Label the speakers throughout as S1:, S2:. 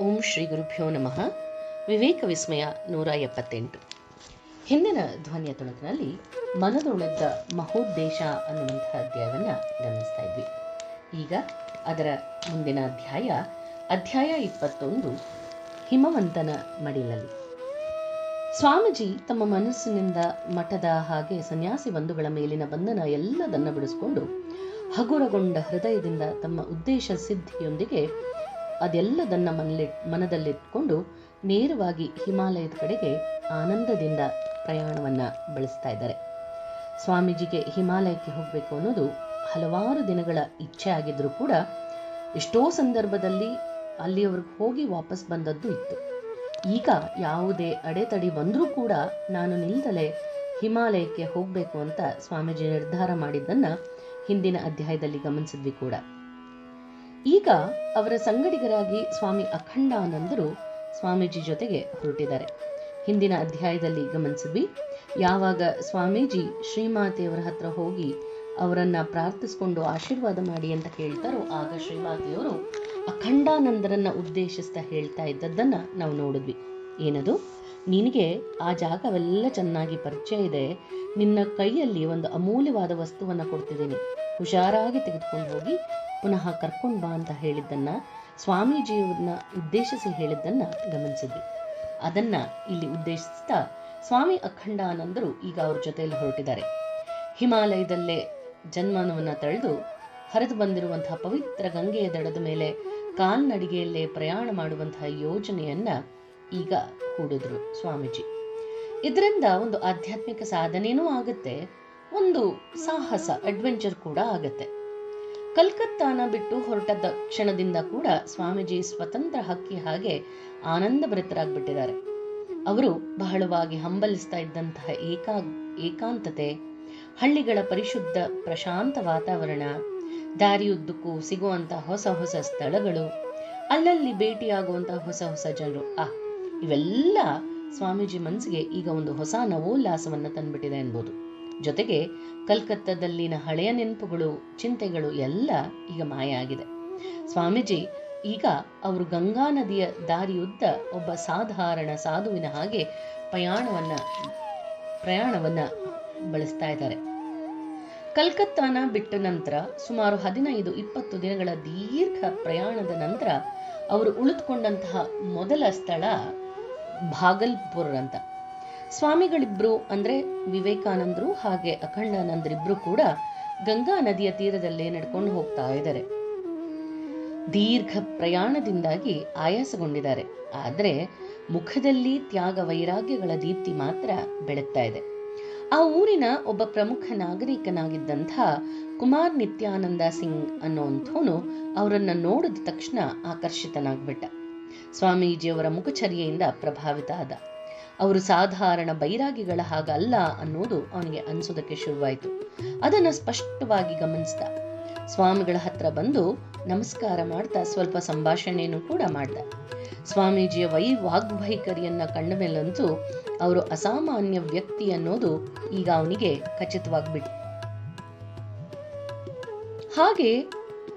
S1: ಓಂ ಶ್ರೀ ಗುರುಭ್ಯೋ ನಮಃ. ವಿವೇಕ ವಿಸ್ಮಯ ನೂರ ಎಪ್ಪತ್ತೆಂಟು. ಹಿಂದಿನ ಧ್ವನಿಯ ತುಣುಕಿನಲ್ಲಿ ಮನದೊಳದ್ದ ಮಹೋದ್ದೇಶ ಅನ್ನುವಂತಹ ಅಧ್ಯಾಯವನ್ನು ಗಮನಿಸ್ತಾ ಇದ್ವಿ. ಈಗ ಅದರ ಮುಂದಿನ ಅಧ್ಯಾಯ ಅಧ್ಯಾಯ ಇಪ್ಪತ್ತೊಂದು, ಹಿಮವಂತನ ಮಡಿಲಲ್ಲಿ. ಸ್ವಾಮೀಜಿ ತಮ್ಮ ಮನಸ್ಸಿನಿಂದ ಮಠದ ಹಾಗೆ ಸನ್ಯಾಸಿ ಬಂಧುಗಳ ಮೇಲಿನ ಬಂಧನ ಎಲ್ಲದನ್ನ ಬಿಡಿಸಿಕೊಂಡು ಹಗುರಗೊಂಡ ಹೃದಯದಿಂದ ತಮ್ಮ ಉದ್ದೇಶ, ಸಿದ್ಧಿಯೊಂದಿಗೆ ಅದೆಲ್ಲದನ್ನ ಮನಲಿ, ಮನದಲ್ಲಿಟ್ಕೊಂಡು ನೇರವಾಗಿ ಹಿಮಾಲಯದ ಕಡೆಗೆ ಆನಂದದಿಂದ ಪ್ರಯಾಣವನ್ನ ಬೆಳೆಸ್ತಾ ಇದ್ದಾರೆ. ಸ್ವಾಮೀಜಿಗೆ ಹಿಮಾಲಯಕ್ಕೆ ಹೋಗಬೇಕು ಅನ್ನೋದು ಹಲವಾರು ದಿನಗಳ ಇಚ್ಛೆ ಆಗಿದ್ದರೂ ಕೂಡ ಎಷ್ಟೋ ಸಂದರ್ಭದಲ್ಲಿ ಅಲ್ಲಿಯವರೆಗೆ ಹೋಗಿ ವಾಪಸ್ ಬಂದದ್ದು ಇತ್ತು. ಈಗ ಯಾವುದೇ ಅಡೆತಡೆ ಬಂದರೂ ಕೂಡ ನಾನು ನಿಲ್ದಲೇ ಹಿಮಾಲಯಕ್ಕೆ ಹೋಗಬೇಕು ಅಂತ ಸ್ವಾಮೀಜಿ ನಿರ್ಧಾರ ಮಾಡಿದ್ದನ್ನು ಹಿಂದಿನ ಅಧ್ಯಾಯದಲ್ಲಿ ಗಮನಿಸಿದ್ವಿ ಕೂಡ. ಈಗ ಅವರ ಸಂಗಡಿಗರಾಗಿ ಸ್ವಾಮಿ ಅಖಂಡಾನಂದರು ಸ್ವಾಮೀಜಿ ಜೊತೆಗೆ ಹೊರಟಿದ್ದಾರೆ. ಹಿಂದಿನ ಅಧ್ಯಾಯದಲ್ಲಿ ಗಮನಿಸಿದ್ವಿ, ಯಾವಾಗ ಸ್ವಾಮೀಜಿ ಶ್ರೀಮಾತೆಯವರ ಹತ್ರ ಹೋಗಿ ಅವರನ್ನ ಪ್ರಾರ್ಥಿಸ್ಕೊಂಡು ಆಶೀರ್ವಾದ ಮಾಡಿ ಅಂತ ಹೇಳ್ತಾರೋ ಆಗ ಶ್ರೀಮಾತೆಯವರು ಅಖಂಡಾನಂದರನ್ನ ಉದ್ದೇಶಿಸ್ತಾ ಹೇಳ್ತಾ ಇದ್ದದ್ದನ್ನ ನಾವು ನೋಡಿದ್ವಿ. ಏನದು? ನಿನಗೆ ಆ ಜಾಗವೆಲ್ಲ ಚೆನ್ನಾಗಿ ಪರಿಚಯ ಇದೆ. ನಿನ್ನ ಕೈಯಲ್ಲಿ ಒಂದು ಅಮೂಲ್ಯವಾದ ವಸ್ತುವನ್ನ ಕೊಡ್ತಿದ್ದೀನಿ. ಹುಷಾರಾಗಿ ತೆಗೆದುಕೊಂಡು ಹೋಗಿ ಪುನಃ ಕರ್ಕೊಂಡು ಬಾ ಅಂತ ಹೇಳಿದ್ದನ್ನ ಸ್ವಾಮೀಜಿಯವ್ರನ್ನ ಉದ್ದೇಶಿಸಿ ಹೇಳಿದ್ದನ್ನ ಗಮನಿಸಿದ್ವಿ. ಅದನ್ನ ಇಲ್ಲಿ ಉದ್ದೇಶಿಸ್ತಾ ಸ್ವಾಮಿ ಅಖಂಡಾನಂದರು ಈಗ ಅವ್ರ ಜೊತೆಯಲ್ಲಿ ಹೊರಟಿದ್ದಾರೆ. ಹಿಮಾಲಯದಲ್ಲೇ ಜನ್ಮಾನವನ್ನ ತಳೆದು ಹರಿದು ಬಂದಿರುವಂತಹ ಪವಿತ್ರ ಗಂಗೆಯ ದಡದ ಮೇಲೆ ಕಾಲ್ನಡಿಗೆಯಲ್ಲೇ ಪ್ರಯಾಣ ಮಾಡುವಂತಹ ಯೋಜನೆಯನ್ನ ಈಗ ಹೂಡಿದ್ರು ಸ್ವಾಮೀಜಿ. ಇದರಿಂದ ಒಂದು ಆಧ್ಯಾತ್ಮಿಕ ಸಾಧನೆಯೂ ಆಗುತ್ತೆ ಒಂದು ಸಾಹಸ ಅಡ್ವೆಂಚರ್ ಕೂಡ ಆಗತ್ತೆ. ಕಲ್ಕತ್ತಾನ ಬಿಟ್ಟು ಹೊರಟದ ಕ್ಷಣದಿಂದ ಕೂಡ ಸ್ವಾಮೀಜಿ ಸ್ವತಂತ್ರ ಹಕ್ಕಿ ಹಾಗೆ ಆನಂದ ಭರಿತರಾಗ್ಬಿಟ್ಟಿದ್ದಾರೆ. ಅವರು ಬಹಳವಾಗಿ ಹಂಬಲಿಸ್ತಾ ಇದ್ದಂತಹ ಏಕಾ, ಏಕಾಂತತೆ, ಹಳ್ಳಿಗಳ ಪರಿಶುದ್ಧ ಪ್ರಶಾಂತ ವಾತಾವರಣ, ದಾರಿಯುದ್ದಕ್ಕೂ ಸಿಗುವಂತಹ ಹೊಸ ಹೊಸ ಸ್ಥಳಗಳು, ಅಲ್ಲಲ್ಲಿ ಭೇಟಿಯಾಗುವಂತಹ ಹೊಸ ಹೊಸ ಜನರು, ಆ, ಇವೆಲ್ಲ ಸ್ವಾಮೀಜಿ ಮನಸ್ಸಿಗೆ ಈಗ ಒಂದು ಹೊಸ ನವೋಲ್ಲಾಸವನ್ನು ತಂದ್ಬಿಟ್ಟಿದೆ ಅನ್ಬೋದು. ಜೊತೆಗೆ ಕಲ್ಕತ್ತಾದಲ್ಲಿನ ಹಳೆಯ ನೆನಪುಗಳು, ಚಿಂತೆಗಳು ಎಲ್ಲ ಈಗ ಮಾಯ ಆಗಿದೆ ಸ್ವಾಮೀಜಿ, ಈಗ ಅವರು ಗಂಗಾ ನದಿಯ ದಾರಿಯುದ್ದ ಒಬ್ಬ ಸಾಧಾರಣ ಸಾಧುವಿನ ಹಾಗೆ ಪ್ರಯಾಣವನ್ನ ಪ್ರಯಾಣವನ್ನ ಬಳಸ್ತಾ ಇದ್ದಾರೆ. ಕಲ್ಕತ್ತಾನ ಬಿಟ್ಟ ನಂತರ ಸುಮಾರು ಹದಿನೈದು, ಇಪ್ಪತ್ತು ದಿನಗಳ ದೀರ್ಘ ಪ್ರಯಾಣದ ನಂತರ ಅವರು ಉಳಿದುಕೊಂಡಂತಹ ಮೊದಲ ಸ್ಥಳ ಭಾಗಲ್ಪುರ್ ಅಂತ. ಸ್ವಾಮಿಗಳಿಬ್ರು ಅಂದ್ರೆ ವಿವೇಕಾನಂದರು ಹಾಗೆ ಅಖಂಡಾನಂದರಿಬ್ರು ಕೂಡ ಗಂಗಾ ನದಿಯ ತೀರದಲ್ಲೇ ನಡ್ಕೊಂಡು ಹೋಗ್ತಾ ಇದ್ದಾರೆ. ದೀರ್ಘ ಪ್ರಯಾಣದಿಂದಾಗಿ ಆಯಾಸಗೊಂಡಿದ್ದಾರೆ. ಆದ್ರೆ ಮುಖದಲ್ಲಿ ತ್ಯಾಗ ವೈರಾಗ್ಯಗಳ ದೀಪ್ತಿ ಮಾತ್ರ ಬೆಳಗ್ತಾ ಇದೆ. ಆ ಊರಿನ ಒಬ್ಬ ಪ್ರಮುಖ ನಾಗರಿಕನಾಗಿದ್ದಂಥ ಕುಮಾರ್ ನಿತ್ಯಾನಂದ ಸಿಂಗ್ ಅನ್ನೋಂಥವನು ಅವರನ್ನ ನೋಡಿದ ತಕ್ಷಣ ಆಕರ್ಷಿತನಾಗ್ಬಿಟ್ಟ. ಸ್ವಾಮೀಜಿಯವರ ಮುಖಚರ್ಯೆಯಿಂದ ಪ್ರಭಾವಿತ ಆದ. ಅವರು ಸಾಧಾರಣ ಬೈರಾಗಿಗಳ ಹಾಗಲ್ಲ ಅನ್ನೋದು ಅವನಿಗೆ ಅನಿಸೋದಕ್ಕೆ ಶುರುವಾಯಿತು. ಅದನ್ನು ಸ್ಪಷ್ಟವಾಗಿ ಗಮನಿಸ್ದ. ಸ್ವಾಮಿಗಳ ಹತ್ರ ಬಂದು ನಮಸ್ಕಾರ ಮಾಡ್ತಾ ಸ್ವಲ್ಪ ಸಂಭಾಷಣೆಯನ್ನು ಕೂಡ ಮಾಡ್ದ. ಸ್ವಾಮೀಜಿಯ ವೈ ವಾಗ್ವೈಖರಿಯನ್ನ ಕಂಡ ಮೇಲಂತೂ ಅವರು ಅಸಾಮಾನ್ಯ ವ್ಯಕ್ತಿ ಅನ್ನೋದು ಈಗ ಅವನಿಗೆ ಖಚಿತವಾಗ್ಬಿಟ್ಟು ಹಾಗೆ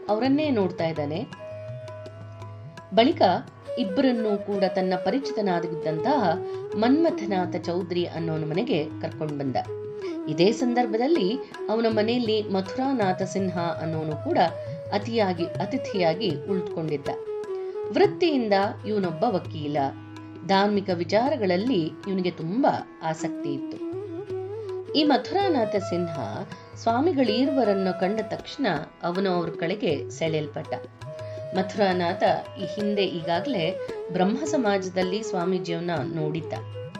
S1: ಅವರನ್ನೇ ನೋಡ್ತಾ ಇದ್ದಾನೆ. ಬಳಿಕ ಇಬ್ಬರನ್ನೂ ಕೂಡ ತನ್ನ ಪರಿಚಿತನಾಗಿದ್ದಂತಹ ಮನ್ಮಥನಾಥ ಚೌಧರಿ ಅನ್ನೋನ ಮನೆಗೆ ಕರ್ಕೊಂಡು ಬಂದ. ಇದೇ ಸಂದರ್ಭದಲ್ಲಿ ಅವನ ಮನೆಯಲ್ಲಿ ಮಥುರಾನಾಥ ಸಿನ್ಹಾ ಅನ್ನೋನು ಕೂಡ ಅತಿಯಾಗಿ, ಅತಿಥಿಯಾಗಿ ಉಳಿದುಕೊಂಡಿದ್ದ. ವೃತ್ತಿಯಿಂದ ಇವನೊಬ್ಬ ವಕೀಲ. ಧಾರ್ಮಿಕ ವಿಚಾರಗಳಲ್ಲಿ ಇವನಿಗೆ ತುಂಬಾ ಆಸಕ್ತಿ ಇತ್ತು. ಈ ಮಥುರಾನಾಥ ಸಿನ್ಹಾ ಸ್ವಾಮಿಗಳೀರ್ವರನ್ನು ಕಂಡ ತಕ್ಷಣ ಅವನು ಅವ್ರ ಕಡೆಗೆ ಸೆಳೆಯಲ್ಪಟ್ಟ. ಮಥುರಾನಾಥ ಈ ಹಿಂದೆ ಈಗಾಗಲೇ ಬ್ರಹ್ಮ ಸಮಾಜದಲ್ಲಿ ಸ್ವಾಮೀಜಿಯವನ್ನ ನೋಡಿದ್ದ.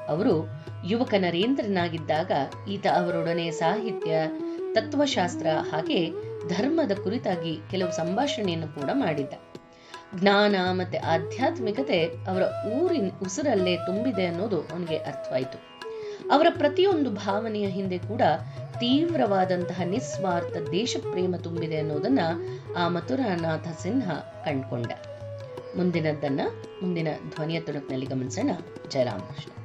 S1: ಅವರು ಯುವಕ ನರೇಂದ್ರನಾಗಿದ್ದಾಗ ಈತ ಅವರೊಡನೆ ಸಾಹಿತ್ಯ, ತತ್ವಶಾಸ್ತ್ರ ಹಾಗೆ ಧರ್ಮದ ಕುರಿತಾಗಿ ಕೆಲವು ಸಂಭಾಷಣೆಯನ್ನು ಕೂಡ ಮಾಡಿದ್ದ. ಜ್ಞಾನ ಮತ್ತೆ ಆಧ್ಯಾತ್ಮಿಕತೆ ಅವರ ಊರಿನ ಉಸಿರಲ್ಲೇ ತುಂಬಿದೆ ಅನ್ನೋದು ಅವನಿಗೆ ಅರ್ಥವಾಯಿತು. ಅವರ ಪ್ರತಿಯೊಂದು ಭಾವನೆಯ ಹಿಂದೆ ಕೂಡ ತೀವ್ರವಾದಂತಹ ನಿಸ್ವಾರ್ಥ ದೇಶ ಪ್ರೇಮ ತುಂಬಿದೆ ಅನ್ನೋದನ್ನ ಆ ಮಥುರಾನಾಥ ಸಿನ್ಹಾ ಕಂಡ್ಕೊಂಡ. ಮುಂದಿನದ್ದನ್ನ, ಮುಂದಿನ ಧ್ವನಿಯ ತುಣುಕಿನಲ್ಲಿ ಗಮನಿಸೋಣ. ಜಯರಾಮಕೃಷ್ಣ.